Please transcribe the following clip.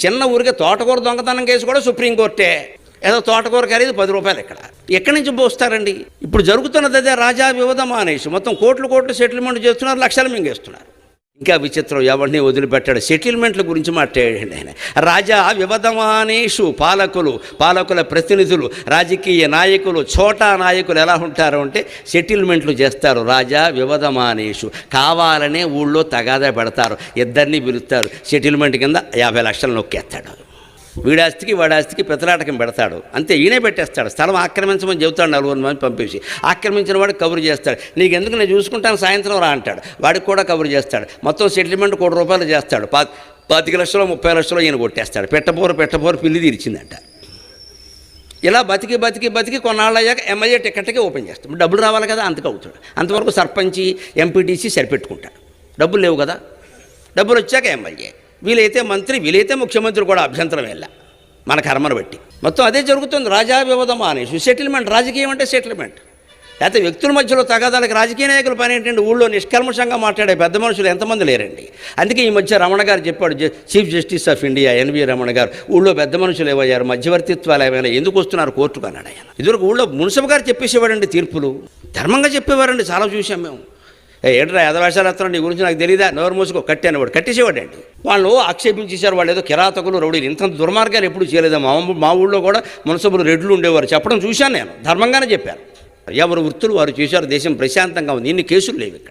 చిన్న ఊరికే తోటకూర దొంగతనం కేసు కూడా సుప్రీంకోర్టే ఏదో తోటకూర ఖరీదు పది రూపాయలు ఇక్కడ. ఎక్కడి నుంచి పోస్తారండి? ఇప్పుడు జరుగుతున్నది అదే రాజా వివధ మానేసి మొత్తం కోట్లు కోట్లు సెటిల్మెంట్ చేస్తున్నారు లక్షలు మింగేస్తున్నారు. ఇంకా విచిత్రం ఎవరిని వదిలిపెట్టాడు? సెటిల్మెంట్ల గురించి మాట్లాడండి ఆయన. రాజా వివధమానేషు పాలకులు పాలకుల ప్రతినిధులు రాజకీయ నాయకులు చోటా నాయకులు ఎలా ఉంటారు అంటే సెటిల్మెంట్లు చేస్తారు. రాజా వివధమానేషు కావాలనే ఊళ్ళో తగాదా పెడతారు. ఇద్దరిని పిలుస్తారు. సెటిల్మెంట్ కింద యాభై లక్షలు నొక్కేస్తాడు. వీడాస్తికి వాడాస్తికి పెతలాటకం పెడతాడు. అంతే ఈయనే పెట్టేస్తాడు. స్థలం ఆక్రమించమని చెబుతాడు నలుగురు మంది పంపించి ఆక్రమించిన వాడు కబురు చేస్తాడు. నీకు ఎందుకు నేను చూసుకుంటాను సాయంత్రం రా అంటాడు. వాడికి కూడా కబురు చేస్తాడు. మొత్తం సెటిల్మెంట్ కోటి రూపాయలు చేస్తాడు. పా పాతిక లక్షలు ముప్పై లక్షలు ఈయన కొట్టేస్తాడు. పెట్టపోరు పెట్టపోరు పిల్లి తీర్చిందంట. ఇలా బతికి బతికి బతికి కొన్నాళ్ళు అయ్యాక ఎమ్మెల్యే టికెట్కి ఓపెన్ చేస్తాం డబ్బులు రావాలి కదా అంతకు అవుతాడు. అంతవరకు సర్పంచి ఎంపీటీసీ సరిపెట్టుకుంటాడు. డబ్బులు లేవు కదా. డబ్బులు వచ్చాక ఎమ్మెల్యే వీలైతే మంత్రి వీలైతే ముఖ్యమంత్రి కూడా అభ్యంతరం వెళ్ళా మన కర్మను బట్టి. మొత్తం అదే జరుగుతుంది. రాజా వివదమా అనేసి సెటిల్మెంట్ రాజకీయం అంటే సెటిల్మెంట్ లేకపోతే వ్యక్తుల మధ్యలో తగాదాలకు రాజకీయ నాయకుల పని ఏంటంటే ఊళ్ళో నిష్కల్మషంగా మాట్లాడే పెద్ద మనుషులు ఎంతమంది లేరండి? అందుకే ఈ మధ్య రమణ గారు చెప్పాడు జ- chief justice of India NV Ramana గారు ఊళ్ళో పెద్ద మనుషులు ఏమయ్యారు? మధ్యవర్తిత్వాలు ఏమైనా ఎందుకు వస్తున్నారు? కోర్టుకు అన్నాడు ఆయన. ఇదివరకు ఊళ్ళో మున్సిపల్ గారు చెప్పేసేవాడండి తీర్పులు. ధర్మంగా చెప్పేవారండి. చాలా చూసాం మేము. ఏంట్రా యథవేషాలు ఎత్తనం నీ గురించి నాకు తెలియదా నోరు మూసుకో కట్టి అనేవాడు కట్టేసేవాడండి వాళ్ళు ఆక్షేపించేశారు వాళ్ళు ఏదో కిరాతకులు రౌడీలు. ఇంత దుర్మార్గాలు ఎప్పుడు చేయలేదు? మా మా ఊళ్ళో కూడా మున్సిపల్ రెడ్లు ఉండేవారు. చెప్పడం చూశాను నేను. ధర్మంగానే చెప్పాను ఎవరు వృత్తులు వారు చేశారు? దేశం ప్రశాంతంగా ఉంది. ఇన్ని కేసులు లేవు ఇక్కడ.